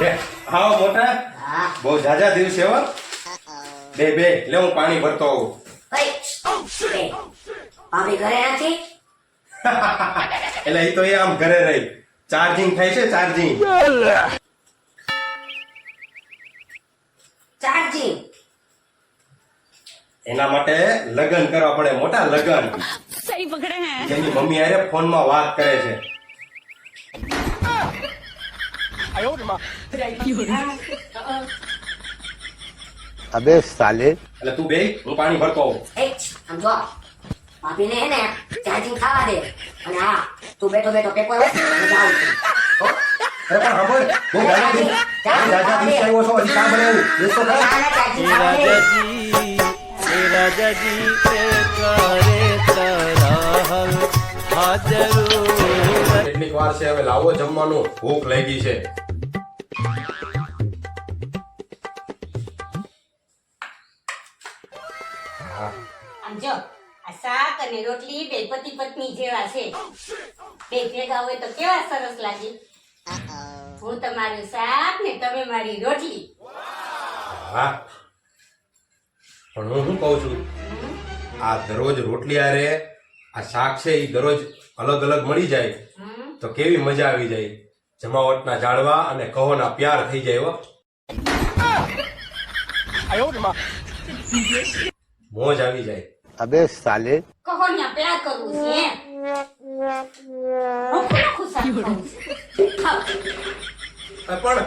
લે હાવ મોટા. બહુ જાજા દિવસ એવા બે બે લે હું પાણી ભરતો આવું. ભાભી ઘરે નથી? એટલે એ તો એ આમ ઘરે રહી. ચાર્જિંગ થાય છે ચાર્જિંગ. ચાર્જિંગ. એના માટે લગન કરવા પડે મોટા લગન. સહી પકડે હે. જેની મમ્મી આરે ફોનમાં વાત કરે છે. 哎呦我的妈！有人。અબે સાલે એટલે તું બે હું પાણી ભરતો આમ જો પાપીને હે ને ચાર્જિંગ ખાવા દે અને હા તું બેઠો બેઠો પેપર વાંચી જાવ છું અરે પણ સાંભળ હું રાજા દી રાજા દી કેવો છો હજી કામ બનાવું દોસ્તો કર રાજાજી રાજાજી તે કરે તરાહલ હાજરું. હવે લાવો જમવાનું. ભૂખ લાગી છે. રોટલી પતિ પત્ની જેવા છે. બે ભેગા હોય તો કેવા સરસ લાગે? હું તમારું શાક ને તમે મારી રોટલી. હું. શું છું? આ દરરોજ રોટલી આરે આ શાક છે એ દરરોજ અલગ અલગ મળી જાય. તો કેવી મજા આવી જાય? જમાવટના જાળવા અને કહોના પ્યાર થઈ જાય હો. મોજ આવી જાય. અબે સાલે. પણ.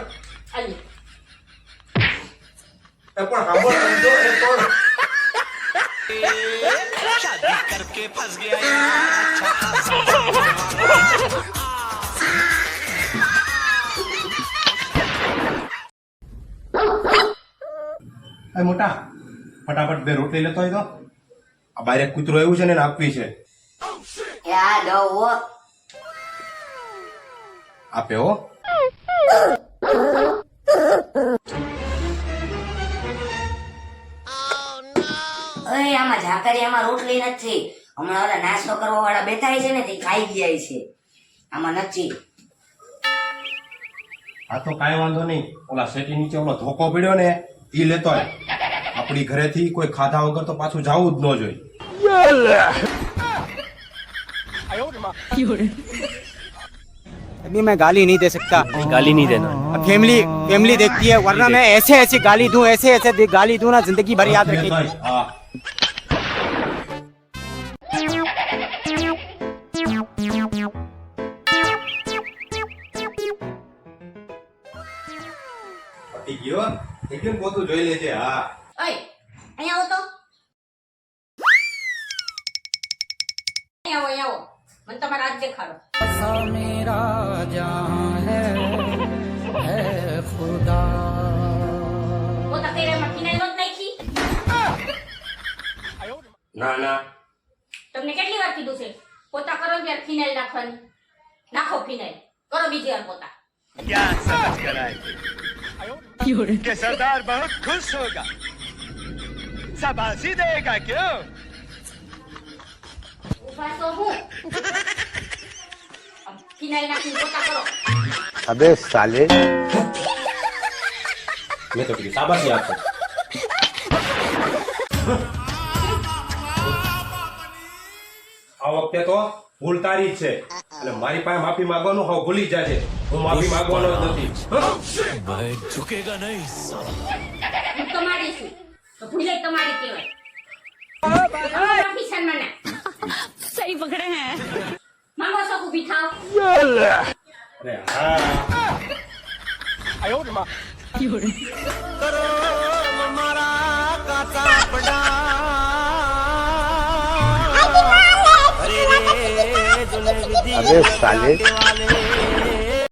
પણ સાંભળ પણ. સાંભળ સમજો એ પણ મોટા ફટાફટ બે રોટલી લેતો હોય તો આ બારે કૂતરો એવું છે ને આપવી છે. આપે હો. ઓય આમાં ઝાકરિયામાં રોટલી નથી હમણાં ઓલા નાસ્તો કરવા વાળા બેઠા છે ને તે ખાઈ ગયા છે આમાં નથી આ તો કાંઈ વાંધો નહીં ઓલા શેટી નીચે ઓલો ધોકો પડ્યો ને ઈ લેતો હોય આપણી ઘરેથી કોઈ ખાધા વગર તો પાછું જવું જ ન જોઈએ अभी मैं गाली नहीं दे सकता गाली नहीं देना अब फैमिली फैमिली देखती है वरना मैं ऐसे ऐसे गाली दूं ऐसे ऐसे दे- गाली दूं ना जिंदगी भर याद रखेगी હો. થઈ નાખી. ના ના. તમને કેટલી વાર કીધું છે? પોતા કરો ત્યારે ફિનાઇલ નાખવાની. નાખો ફિનાઇલ કરો બીજી વાર પોતા. ક્યાં સમજ કરાય कि सरदार बहुत खुश होगा शाबाशी देगा क्यों ઉભા તો હું ફિનાઇલ નાખીને પોતા કરો अबे साले મેં તો કીધું શાબાશી આપો આ વખતે તો ભૂલ તારી છે. એટલે મારી પાસે માફી માંગવાનો હોવ ભૂલી જાજે. હું માફી માંગવાનો નથી. ઝુકેગા નહીં તમારી છું. તો તમારી મારા अबे साले वाले